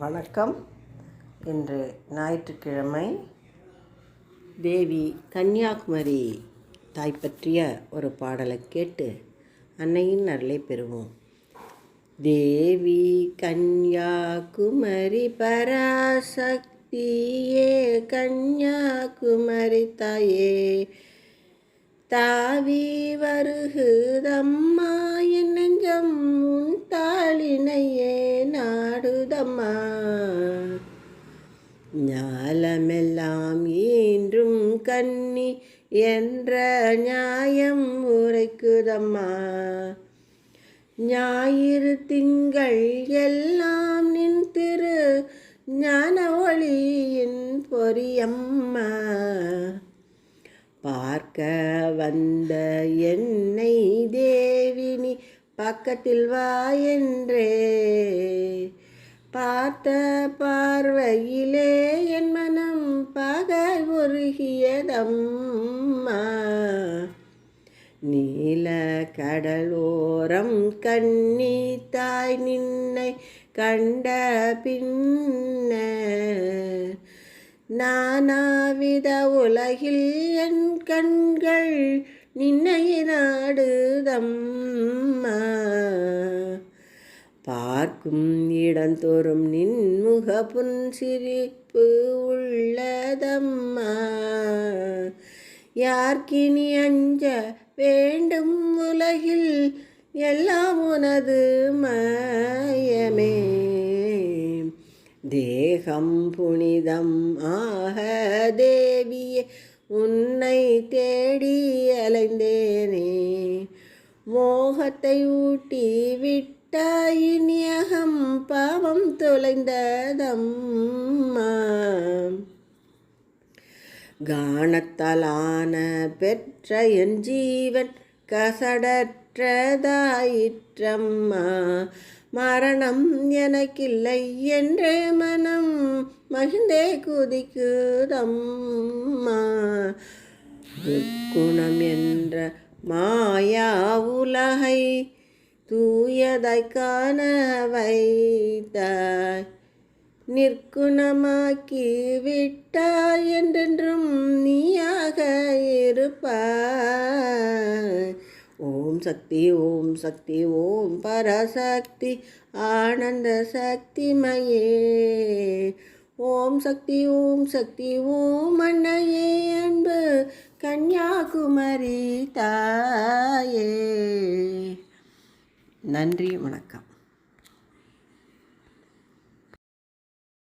வணக்கம். இன்று ஞாயிற்றுக்கிழமை தேவி கன்னியாகுமரி தாய் பற்றிய ஒரு பாடலை கேட்டு அன்னையின் அருளை பெறுவோம். தேவி கன்யாகுமரி பராசக்தியே கன்யாகுமரி தாயே தாவி வருகுதம்மா என் நெஞ்சம் உன் தாளினையே நாடுதம்மா ஞாலமெல்லாம் ஈன்றும் கன்னி என்ற நியாயம் உரைக்குதம்மா. ஞாயிறு திங்கள் எல்லாம் நின் திரு ஞான ஒளியின் பொரியம்மா பார்க்க வந்த என்னை தேவினி பக்கத்தில் வா என்றே. பார்த்த பார்வையிலே என் மனம் பகை உருகியதம்மா. நீல கடலோரம் கண்ணி தாய் நின்னை கண்ட பின்ன நானாவித உலகில் என் கண்கள் நின்னை நாடுதம்மா பார்க்கும் இடந்தோறும் நின்முக புன் சிரிப்பு உள்ளதம்மா. யார்கினி அஞ்ச வேண்டும் உலகில் எல்லாம் உனது மயமே. தேகம் புனிதம் ஆக தேவியே உன்னை தேடி அலைந்தேனே. மோகத்தை ஊட்டி விட்டு விட்டாயினியகம் பாவம் தொலைந்ததம்மா. கானத்தலான பெற்ற என் ஜீவன் கசடற்றதாயிற்றம்மா. மரணம் எனக்கில்லை என்றே மனம் மகிழ்ந்தே குதிக்குதம்மா. குணம் என்ற மாயா உலகை தூயதாய் காண வைத்தாய் நிற்குணமாக்கி விட்டாய் என்றென்றும் நீயாக இருப்பாய். ஓம் சக்தி ஓம் சக்தி ஓம் பராசக்தி ஆனந்த சக்திமயே ஓம் சக்தி ஓம் சக்தி ஓம் அன்னையே அன்பு கன்னியாகுமரி தாயே. நன்றி வணக்கம்.